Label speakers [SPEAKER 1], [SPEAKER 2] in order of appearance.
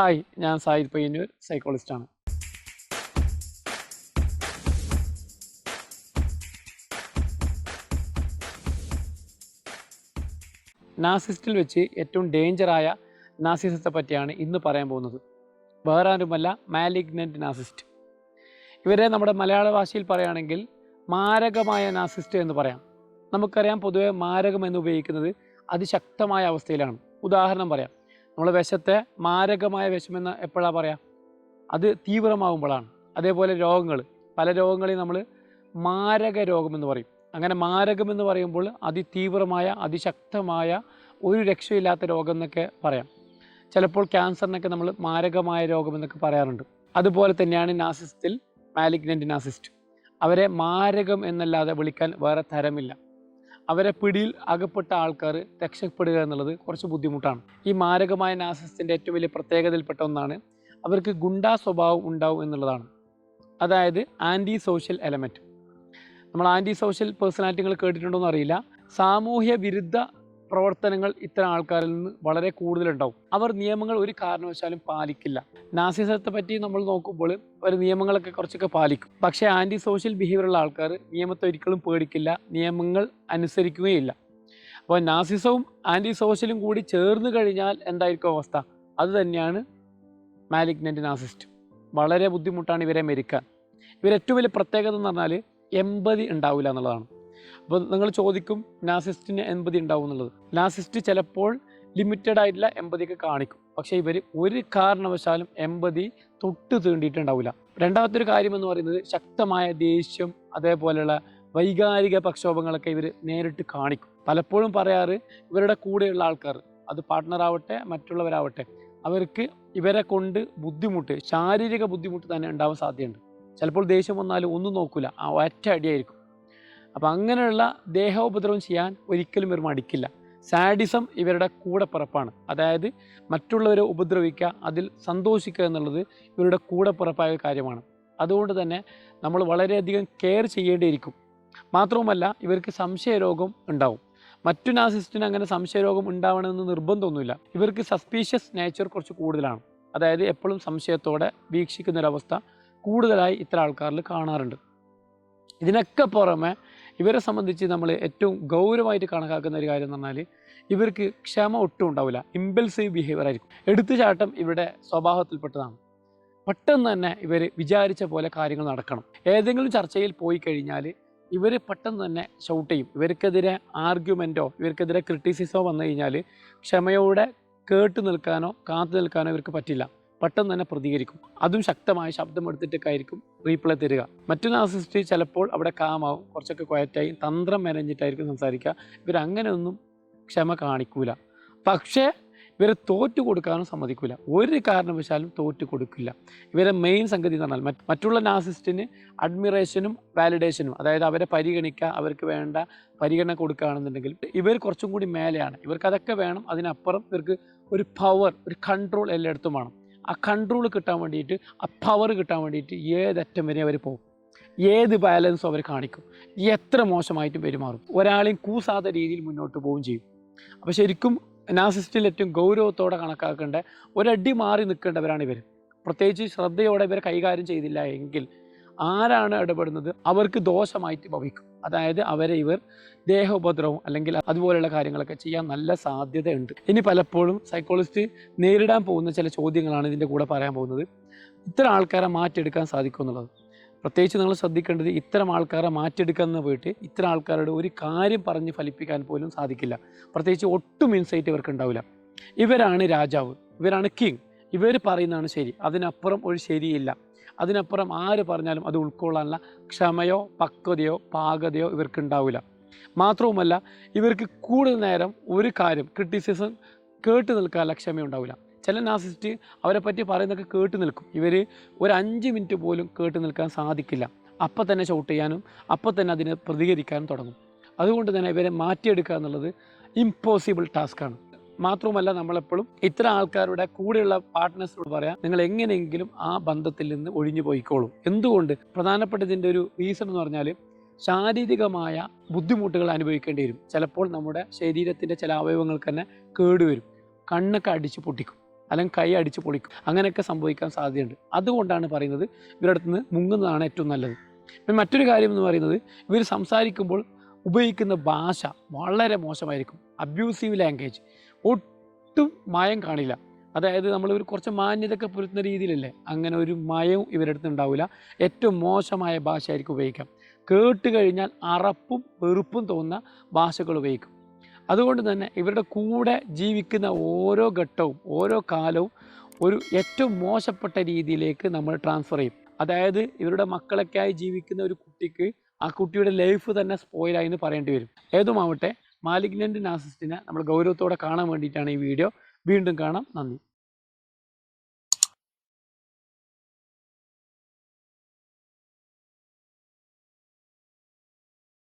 [SPEAKER 1] Hi ഞാൻ Zayed Payyanur സൈക്കോളജിസ്റ്റാണ് നാസിസ്റ്റിൽ വെച്ച് ഏറ്റവും ഡേഞ്ചറായ നാസിസത്തെ പറ്റിയാണ് ഇന്ന് പറയാൻ പോകുന്നത്. വേറെ ആരുമല്ല മാലിഗ്നന്റ് നാസിസ്റ്റ്. ഇവരെ നമ്മുടെ മലയാള ഭാഷയിൽ പറയുകയാണെങ്കിൽ മാരകമായ നാസിസ്റ്റ് എന്ന് പറയാം. നമുക്കറിയാം പൊതുവെ മാരകം എന്ന് ഉപയോഗിക്കുന്നത് അതിശക്തമായ അവസ്ഥയിലാണ്. ഉദാഹരണം പറയാം. നമ്മൾ വിശത്തെ മാരകമായ വിഷമെന്ന് എപ്പോഴാണ് പറയാം? അത് തീവ്രമാകുമ്പോഴാണ് അതേപോലെ രോഗങ്ങൾ പല രോഗങ്ങളെയും നമ്മൾ മാരക രോഗമെന്ന് പറയും. അങ്ങനെ മാരകമെന്ന് പറയുമ്പോൾ അതിതീവ്രമായ അതിശക്തമായ ഒരു രക്ഷയില്ലാത്ത രോഗം എന്നൊക്കെ പറയാം. ചിലപ്പോൾ ക്യാൻസറിനൊക്കെ നമ്മൾ മാരകമായ രോഗമെന്നൊക്കെ പറയാറുണ്ട്. അതുപോലെ തന്നെയാണ് നാസിസ്റ്റിൽ മാലിഗ്നന്റ് നാസിസ്റ്റ് അവരെ മാരകം എന്നല്ലാതെ വിളിക്കാൻ വേറെ തരമില്ല. അവരെ പിടിയിൽ അകപ്പെട്ട ആൾക്കാർ രക്ഷപ്പെടുക എന്നുള്ളത് കുറച്ച് ബുദ്ധിമുട്ടാണ്. ഈ മാരകമായ നാസിസ്റ്റിന്റെ ഏറ്റവും വലിയ പ്രത്യേകതയിൽപ്പെട്ട ഒന്നാണ് അവർക്ക് ഗുണ്ടാ സ്വഭാവം ഉണ്ടാവും എന്നുള്ളതാണ്. അതായത് ആന്റി സോഷ്യൽ എലമെന്റ്. നമ്മൾ ആന്റി സോഷ്യൽ പേഴ്സണാലിറ്റികൾ കേട്ടിട്ടുണ്ടോ എന്ന് അറിയില്ല. സാമൂഹ്യ വിരുദ്ധ പ്രവർത്തനങ്ങൾ ഇത്തരം ആൾക്കാരിൽ നിന്ന് വളരെ കൂടുതലുണ്ടാവും. അവർ നിയമങ്ങൾ ഒരു കാരണവശാലും പാലിക്കില്ല. നാസിസത്തെ പറ്റി നമ്മൾ നോക്കുമ്പോൾ അവർ നിയമങ്ങളൊക്കെ കുറച്ചൊക്കെ പാലിക്കും. പക്ഷേ ആന്റി സോഷ്യൽ ബിഹേവിയറുള്ള ആൾക്കാർ നിയമത്തെ ഒരിക്കലും പേടിക്കില്ല നിയമങ്ങൾ അനുസരിക്കുകയില്ല. അപ്പോൾ നാസിസവും ആന്റി സോഷ്യലും കൂടി ചേർന്ന് കഴിഞ്ഞാൽ എന്തായിരിക്കും അവസ്ഥ? അത് തന്നെയാണ് മാലിഗ്നന്റ് നാസിസ്റ്റ് വളരെ ബുദ്ധിമുട്ടാണ് ഇവരെ മരിക്കാൻ. ഇവർ ഏറ്റവും വലിയ പ്രത്യേകത എന്ന് പറഞ്ഞാൽ എൺപതി ഉണ്ടാവില്ല എന്നുള്ളതാണ്. അപ്പോൾ നിങ്ങൾ ചോദിക്കും നാസിസ്റ്റിന് എൺപതി ഉണ്ടാവും എന്നുള്ളത്. നാസിസ്റ്റ് ചിലപ്പോൾ ലിമിറ്റഡ് ആയിട്ടുള്ള എൺപതിയൊക്കെ കാണിക്കും. പക്ഷേ ഇവർ ഒരു കാരണവശാലും എൺപതി തൊട്ട് തീണ്ടിയിട്ടുണ്ടാവില്ല രണ്ടാമത്തെ ഒരു കാര്യം എന്ന് പറയുന്നത് ശക്തമായ ദേഷ്യം അതേപോലെയുള്ള വൈകാരിക പ്രക്ഷോഭങ്ങളൊക്കെ ഇവർ നേരിട്ട് കാണിക്കും. പലപ്പോഴും പറയാറ് ഇവരുടെ കൂടെയുള്ള ആൾക്കാർ അത് പാർട്ട്ണറാവട്ടെ മറ്റുള്ളവരാവട്ടെ അവർക്ക് ഇവരെ കൊണ്ട് ബുദ്ധിമുട്ട് ശാരീരിക ബുദ്ധിമുട്ട് തന്നെ ഉണ്ടാവാൻ സാധ്യതയുണ്ട്. ചിലപ്പോൾ ദേഷ്യം വന്നാലും ഒന്നും നോക്കില്ല ആ ഒറ്റ അടിയായിരിക്കും. അപ്പോൾ അങ്ങനെയുള്ള ദേഹോപദ്രവം ചെയ്യാൻ ഒരിക്കലും ഇവർ മടിക്കില്ല. സാഡിസം ഇവരുടെ കൂടെ പുറപ്പാണ്. അതായത് മറ്റുള്ളവരെ ഉപദ്രവിക്കുക അതിൽ സന്തോഷിക്കുക എന്നുള്ളത് ഇവരുടെ കൂടെ പുറപ്പായ കാര്യമാണ്. അതുകൊണ്ട് തന്നെ നമ്മൾ വളരെയധികം കെയർ ചെയ്യേണ്ടിയിരിക്കും. മാത്രവുമല്ല ഇവർക്ക് സംശയരോഗം ഉണ്ടാവും. മറ്റു നാസിസ്റ്റിന് അങ്ങനെ സംശയരോഗം ഉണ്ടാവണമെന്ന് നിർബന്ധമൊന്നുമില്ല. ഇവർക്ക് സസ്പീഷ്യസ് നേച്ചർ കുറച്ച് കൂടുതലാണ്. അതായത് എപ്പോഴും സംശയത്തോടെ വീക്ഷിക്കുന്നൊരവസ്ഥ കൂടുതലായി ഇത്ര ആൾക്കാരിൽ കാണാറുണ്ട്. ഇതിനൊക്കെ പുറമെ ഇവരെ സംബന്ധിച്ച് നമ്മൾ ഏറ്റവും ഗൗരവമായിട്ട് കണക്കാക്കുന്ന ഒരു കാര്യം എന്ന് പറഞ്ഞാൽ ഇവർക്ക് ക്ഷമ ഒട്ടും ഉണ്ടാവില്ല. ഇമ്പൽസീവ് ബിഹേവിയർ ആയിരിക്കും. എടുത്തുചാട്ടം ഇവരുടെ സ്വഭാവത്തിൽപ്പെട്ടതാണ്. പെട്ടെന്ന് തന്നെ ഇവർ വിചാരിച്ച പോലെ കാര്യങ്ങൾ നടക്കണം. ഏതെങ്കിലും ചർച്ചയിൽ പോയി കഴിഞ്ഞാൽ ഇവർ പെട്ടെന്ന് തന്നെ ഷൗട്ട് ചെയ്യും. ഇവർക്കെതിരെ ആർഗ്യുമെന്റോ ഇവർക്കെതിരെ ക്രിറ്റിസിസോ വന്നു കഴിഞ്ഞാൽ ക്ഷമയോടെ കേട്ടു നിൽക്കാനോ കാത്തു നിൽക്കാനോ ഇവർക്ക് പറ്റില്ല. പെട്ടെന്ന് തന്നെ പ്രതികരിക്കും. അതും ശക്തമായ ശബ്ദം എടുത്തിട്ടൊക്കെ ആയിരിക്കും റീപ്ലൈ തരിക. മറ്റൊരു നാസിസ്റ്റ് ചിലപ്പോൾ അവിടെ കാമാവും കുറച്ചൊക്കെ ക്വയറ്റായി തന്ത്രം മെനഞ്ഞിട്ടായിരിക്കും സംസാരിക്കുക. ഇവർ അങ്ങനെയൊന്നും ക്ഷമ കാണിക്കൂല. പക്ഷേ ഇവരെ തോറ്റു കൊടുക്കാനും സമ്മതിക്കില്ല ഒരു കാരണവശാലും തോറ്റു കൊടുക്കില്ല. ഇവരെ മെയിൻ സംഗതി എന്ന് പറഞ്ഞാൽ മറ്റ് മറ്റുള്ള നാസിസ്റ്റിന് അഡ്മിറേഷനും വാലിഡേഷനും അതായത് അവരെ പരിഗണിക്കുക അവർക്ക് വേണ്ട പരിഗണന കൊടുക്കുകയാണെന്നുണ്ടെങ്കിൽ ഇവർ കുറച്ചും കൂടി മേലെയാണ്. ഇവർക്ക് അതൊക്കെ വേണം. അതിനപ്പുറം ഇവർക്ക് ഒരു പവർ ഒരു കൺട്രോൾ എല്ലായിടത്തും വേണം. ആ കൺട്രോൾ കിട്ടാൻ വേണ്ടിയിട്ട് ആ പവർ കിട്ടാൻ വേണ്ടിയിട്ട് ഏതറ്റം വരെ അവർ പോകും. ഏത് ബാലൻസും അവർ കാണിക്കും. എത്ര മോശമായിട്ടും പെരുമാറും. ഒരാളെയും കൂസാത്ത രീതിയിൽ മുന്നോട്ട് പോവുകയും ചെയ്യും. അപ്പോൾ ശരിക്കും നാസിസ്റ്റിൽ ഏറ്റവും ഗൗരവത്തോടെ കണക്കാക്കേണ്ട ഒരടി മാറി നിൽക്കേണ്ടവരാണ് ഇവർ പ്രത്യേകിച്ച് ശ്രദ്ധയോടെ ഇവർ കൈകാര്യം ചെയ്തില്ല എങ്കിൽ ആരാണ് ഇടപെടുന്നത്? അവർക്ക് ദോഷമായിട്ട് ഭവിക്കും. അതായത് അവരെ ഇവർ ദേഹോപദ്രവം അല്ലെങ്കിൽ അതുപോലെയുള്ള കാര്യങ്ങളൊക്കെ ചെയ്യാൻ നല്ല സാധ്യതയുണ്ട്. ഇനി പലപ്പോഴും സൈക്കോളജിസ്റ്റ് നേരിടാൻ പോകുന്ന ചില ചോദ്യങ്ങളാണ് ഇതിന്റെ കൂടെ പറയാൻ പോകുന്നത്. ഇത്തരം ആൾക്കാരെ മാറ്റിയെടുക്കാൻ സാധിക്കും എന്നുള്ളത്. പ്രത്യേകിച്ച് നിങ്ങൾ ശ്രദ്ധിക്കേണ്ടത് ഇത്തരം ആൾക്കാരെ മാറ്റിയെടുക്കാൻ എന്ന് പോയിട്ട് ഇത്തരം ആൾക്കാരുടെ ഒരു കാര്യം പറഞ്ഞ് ഫലിപ്പിക്കാൻ പോലും സാധിക്കില്ല. പ്രത്യേകിച്ച് ഒട്ടും ഇൻസൈറ്റ് ഇവർക്ക് ഉണ്ടാവില്ല. ഇവരാണ് രാജാവ്. ഇവരാണ് കിങ് ഇവർ പറയുന്നതാണ് ശരി. അതിനപ്പുറം ഒരു ശരിയില്ല. അതിനപ്പുറം ആര് പറഞ്ഞാലും അത് ഉൾക്കൊള്ളാനുള്ള ക്ഷമയോ പക്വതയോ പാകതയോ ഇവർക്ക് ഉണ്ടാവില്ല മാത്രവുമല്ല ഇവർക്ക് കൂടുതൽ നേരം ഒരു കാര്യം ക്രിറ്റിസിസം കേട്ട് നിൽക്കാനുള്ള ക്ഷമയുണ്ടാവില്ല ചില നാസിസ്റ്റ് അവരെ പറ്റി പറയുന്നതൊക്കെ കേട്ട് നിൽക്കും. ഇവർ ഒരു അഞ്ച് മിനിറ്റ് പോലും കേട്ട് നിൽക്കാൻ സാധിക്കില്ല. അപ്പം തന്നെ ഷൗട്ട് ചെയ്യാനും അപ്പം തന്നെ അതിനെ പ്രതികരിക്കാനും തുടങ്ങും. അതുകൊണ്ട് തന്നെ ഇവരെ മാറ്റിയെടുക്കുക എന്നുള്ളത് ഇമ്പോസിബിൾ ടാസ്ക്കാണ് മാത്രവുമല്ല നമ്മളെപ്പോഴും ഇത്തരം ആൾക്കാരുടെ കൂടെയുള്ള പാർട്ട്നേഴ്സിനോട് പറയാം നിങ്ങൾ എങ്ങനെയെങ്കിലും ആ ബന്ധത്തിൽ നിന്ന് ഒഴിഞ്ഞു പോയിക്കോളും. എന്തുകൊണ്ട്? പ്രധാനപ്പെട്ട ഇതിന്റെ ഒരു റീസൺ എന്ന് പറഞ്ഞാൽ ശാരീരികമായ ബുദ്ധിമുട്ടുകൾ അനുഭവിക്കേണ്ടി വരും. ചിലപ്പോൾ നമ്മുടെ ശരീരത്തിന്റെ ചില അവയവങ്ങൾക്ക് തന്നെ കേടുവരും കണ്ണൊക്കെ അടിച്ച് പൊട്ടിക്കും. അല്ലെങ്കിൽ കൈ അടിച്ച് പൊളിക്കും. അങ്ങനെയൊക്കെ സംഭവിക്കാൻ സാധ്യതയുണ്ട്. അതുകൊണ്ടാണ് പറയുന്നത് ഇവരുടെ നിന്ന് മുങ്ങുന്നതാണ് ഏറ്റവും നല്ലത്. പിന്നെ മറ്റൊരു കാര്യം എന്ന് പറയുന്നത് ഇവർ സംസാരിക്കുമ്പോൾ ഉപയോഗിക്കുന്ന ഭാഷ വളരെ മോശമായിരിക്കും. Abusive language. ഒട്ടും മായം കാണില്ല. അതായത് നമ്മൾ ഒരു കുറച്ച് മാന്യതയൊക്കെ പുലർത്തുന്ന രീതിയിലല്ലേ അങ്ങനെ ഒരു മയവും ഇവരുടെ അടുത്ത് ഉണ്ടാവില്ല ഏറ്റവും മോശമായ ഭാഷയായിരിക്കും ഉപയോഗിക്കാം. കേട്ട് കഴിഞ്ഞാൽ അറപ്പും വെറുപ്പും തോന്നുന്ന ഭാഷകൾ ഉപയോഗിക്കും. അതുകൊണ്ട് തന്നെ ഇവരുടെ കൂടെ ജീവിക്കുന്ന ഓരോ ഘട്ടവും ഓരോ കാലവും ഒരു ഏറ്റവും മോശപ്പെട്ട രീതിയിലേക്ക് നമ്മൾ ട്രാൻസ്ഫർ ചെയ്യും. അതായത് ഇവരുടെ മക്കളൊക്കെയായി ജീവിക്കുന്ന ഒരു കുട്ടിക്ക് ആ കുട്ടിയുടെ ലൈഫ് തന്നെ സ്പോയിലായി എന്ന് പറയേണ്ടി വരും. ഏതുമാവട്ടെ മാലിഗ്നന്റ് നാസിസ്റ്റിനെ നമ്മൾ ഗൗരവത്തോടെ കാണാൻ വേണ്ടിയിട്ടാണ് ഈ വീഡിയോ വീണ്ടും കാണാം. നന്ദി.